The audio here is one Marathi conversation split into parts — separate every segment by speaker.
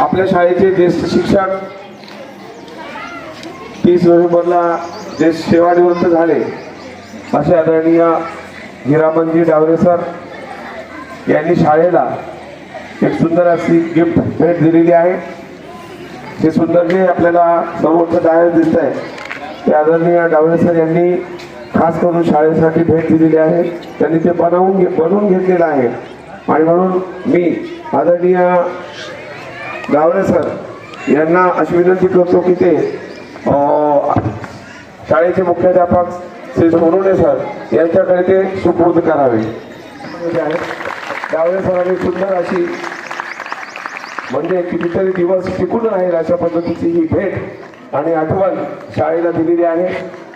Speaker 1: आपल्या शाळेचे ज्येष्ठ शिक्षक तीस नोव्हेंबरला जे सेवानिवृत्त झाले असे आदरणीय हिरामनजी डावरे सर यांनी शाळेला एक सुंदर अशी गिफ्ट भेट दिलेली आहे. हे सुंदर जे आपल्याला समोरचं डायस दिसत आहे ते आदरणीय डावरे सर यांनी खास करून शाळेसाठी भेट दिलेली आहे. त्यांनी ते बनवून घे बनवून घेतलेलं आहे. आणि म्हणून मी आदरणीय गावडे सर यांना अशी विनंती करतो की ते शाळेचे मुख्याध्यापक श्री सोनुने सर यांच्याकडे ते सुपूर्द करावे. गावडे सरांनी सुंदर अशी म्हणजे कितीतरी दिवस टिकून राहील अशा पद्धतीची ही भेट आणि आठवण शाळेला दिलेली आहे.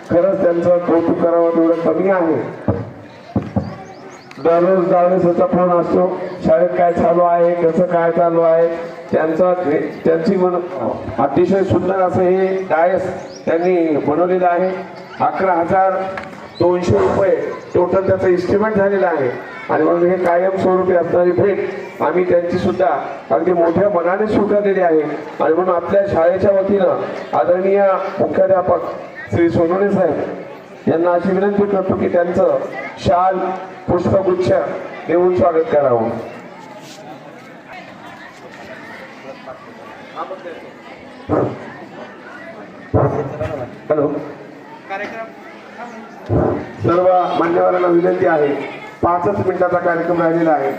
Speaker 1: खरंच त्यांचं कौतुक करावं तेवढं कमी आहे. दररोज जावळेचा फोन असतो शाळेत काय चालू आहे कसं काय चालू आहे त्यांचा त्यांची मन अतिशय सुंदर असं हे डायस त्यांनी बनवलेलं आहे. अकरा हजार दोनशे रुपये टोटल त्याचं इस्टिमेट झालेलं आहे. आणि म्हणून हे कायमस्वरूपी असणारी भेट आम्ही त्यांची सुद्धा अगदी मोठ्या मनाने स्वीकारलेली आहे. आणि म्हणून आपल्या शाळेच्या वतीनं आदरणीय मुख्याध्यापक श्री सोनोने साहेब यांना अशी विनंती करतो की त्यांचं शाल पुष्पगुच्छ देऊन स्वागत करावं. हॅलो. सर्व मान्यवरांना विनंती आहे पाचच मिनिटाचा कार्यक्रम राहिलेला आहे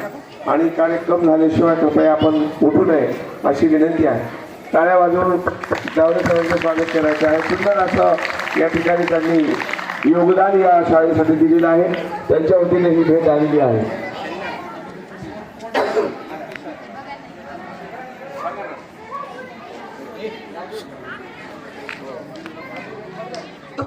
Speaker 1: आणि कार्यक्रम झाल्याशिवाय कृपया आपण उठू नये अशी विनंती आहे. टाळ्या वाजवून जावडे सरांचं स्वागत करायचं आहे. सुंदर असं या ठिकाणी त्यांनी योगदान या शाळेसाठी दिलेलं आहे. त्यांच्या वतीने ही भेट आलेली आहे.